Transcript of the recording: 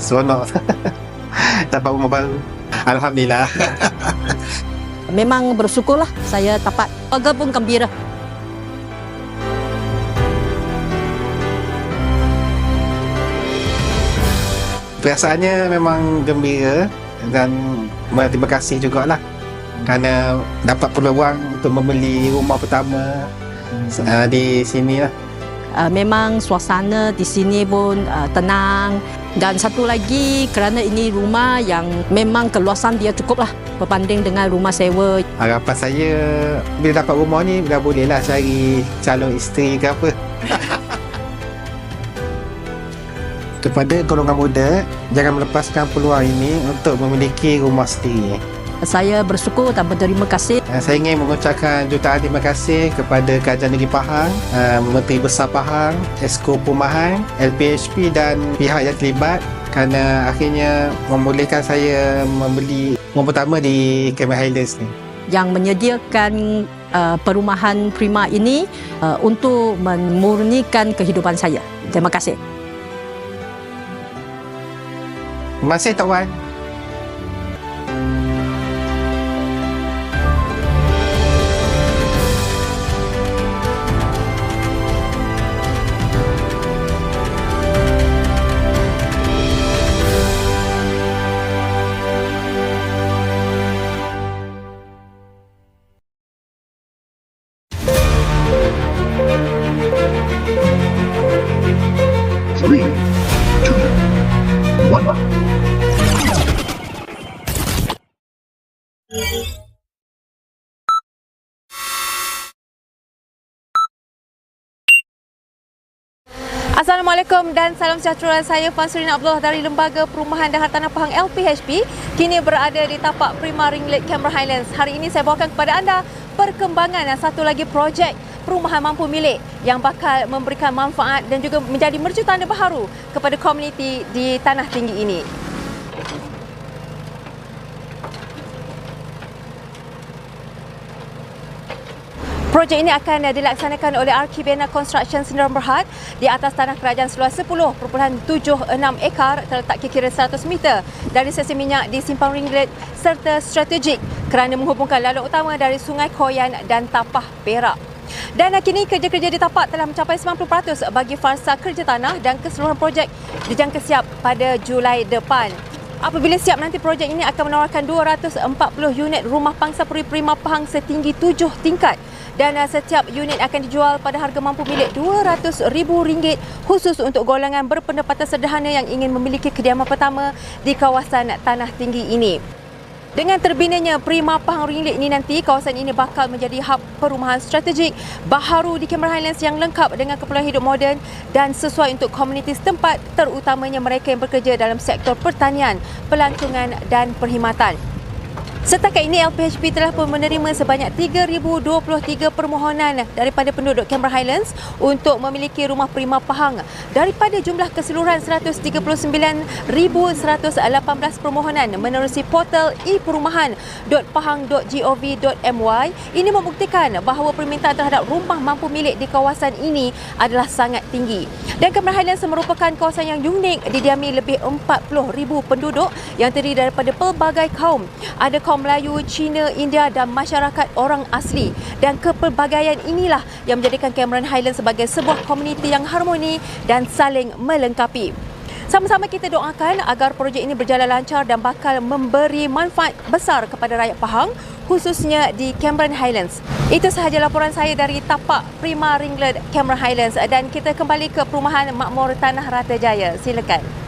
seronok. dapat rumah baru. Alhamdulillah. Memang bersyukurlah saya dapat. Keluarga pun gembira. Perasaannya memang gembira dan berterima kasih jugalah kerana dapat peluang untuk membeli rumah pertama uh, di sini lah. Uh, memang suasana di sini pun uh, tenang dan satu lagi kerana ini rumah yang memang keluasan dia cukup lah berbanding dengan rumah sewa. Harapan saya bila dapat rumah ni dah boleh lah cari calon isteri ke apa. Kepada golongan muda, jangan melepaskan peluang ini untuk memiliki rumah sendiri. Saya bersyukur dan berterima kasih. Uh, Saya ingin mengucapkan jutaan terima kasih kepada Kerajaan Negeri Pahang, uh, Menteri Besar Pahang, Esko Perumahan, LPHP dan pihak yang terlibat kerana akhirnya membolehkan saya membeli rumah pertama di Cameron Highlands ni. yang menyediakan uh, perumahan prima ini uh, untuk memurnikan kehidupan saya. Terima kasih. Terima kasih Tok Assalamualaikum dan salam sejahtera. Saya Fansurina Abdullah dari Lembaga Perumahan dan Hartanah Pahang LPHP kini berada di tapak Prima Ringlet Canberra Highlands. Hari ini saya bawakan kepada anda perkembangan dan satu lagi projek perumahan mampu milik yang bakal memberikan manfaat dan juga menjadi mercu tanda baharu kepada komuniti di Tanah Tinggi ini. Projek ini akan dilaksanakan oleh Arkibena Construction Sdn Berhad di atas tanah kerajaan seluas 10.76 ekar terletak kira-kira 100 meter dari sesi minyak di Simpang Ringlet serta strategik kerana menghubungkan laluan utama dari Sungai Koyan dan Tapah Perak. Dan kini kerja-kerja di tapak telah mencapai 90% bagi fasa kerja tanah dan keseluruhan projek dijangka siap pada Julai depan. Apabila siap nanti projek ini akan menawarkan 240 unit rumah pangsa peri Prima Pahang setinggi 7 tingkat dan uh, setiap unit akan dijual pada harga mampu milik RM200,000 khusus untuk golongan berpendapatan sederhana yang ingin memiliki kediaman pertama di kawasan tanah tinggi ini. Dengan terbinanya Prima Pahang Ringlet ini nanti, kawasan ini bakal menjadi hub perumahan strategik baharu di Cameron Highlands yang lengkap dengan keperluan hidup moden dan sesuai untuk komuniti setempat terutamanya mereka yang bekerja dalam sektor pertanian, pelancongan dan perkhidmatan. Setakat ini LPHP telah pun menerima sebanyak 3,023 permohonan daripada penduduk Cameron Highlands untuk memiliki rumah prima Pahang. Daripada jumlah keseluruhan 139,118 permohonan menerusi portal e-perumahan.pahang.gov.my ini membuktikan bahawa permintaan terhadap rumah mampu milik di kawasan ini adalah sangat tinggi. Dan Cameron Highlands merupakan kawasan yang unik didiami lebih 40,000 penduduk yang terdiri daripada pelbagai kaum. Ada kaum Melayu, Cina, India dan masyarakat orang asli. Dan kepelbagaian inilah yang menjadikan Cameron Highlands sebagai sebuah komuniti yang harmoni dan saling melengkapi. Sama-sama kita doakan agar projek ini berjalan lancar dan bakal memberi manfaat besar kepada rakyat Pahang khususnya di Cameron Highlands. Itu sahaja laporan saya dari tapak Prima Ringlet Cameron Highlands dan kita kembali ke perumahan makmur Tanah Rata Jaya. Silakan.